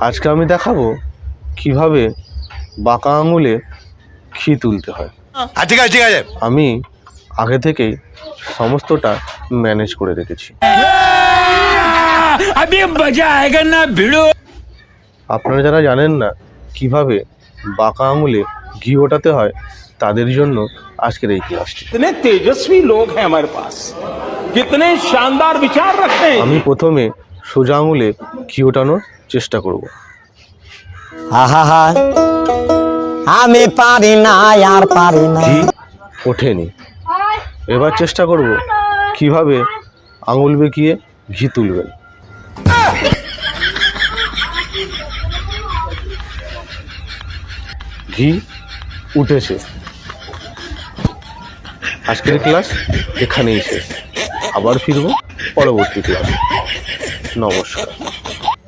আজকে আমি দেখাবো কীভাবে বাঁকা আঙুলে ঘি তুলতে হয়। হ্যাঁ, ঠিক আছে ঠিক আছে। আমি আগে থেকেই সমস্তটা ম্যানেজ করে রেখেছি। আপনারা যারা জানেন না কীভাবে বাঁকা আঙুলে ঘি ওটাতে হয় তাদের জন্য আজকের এই ক্লাসটি। তেজস্বী লোক আমার পাস কিতনে শানদার বিচার রাখতে আমি প্রথমে সোজা আঙুলে ঘি ওটানোর চেষ্টা করব। আহা আমি পারি না আর পারি না। ওঠেনি। এবার চেষ্টা করব। কীভাবে? আঙুল বেঁকিয়ে ঘি তুলবেন। ঘি উঠেছে। আজকের ক্লাস এখানেই শেষ। আবার ফিরবো পরবর্তী ক্লাসে। নমস্কার।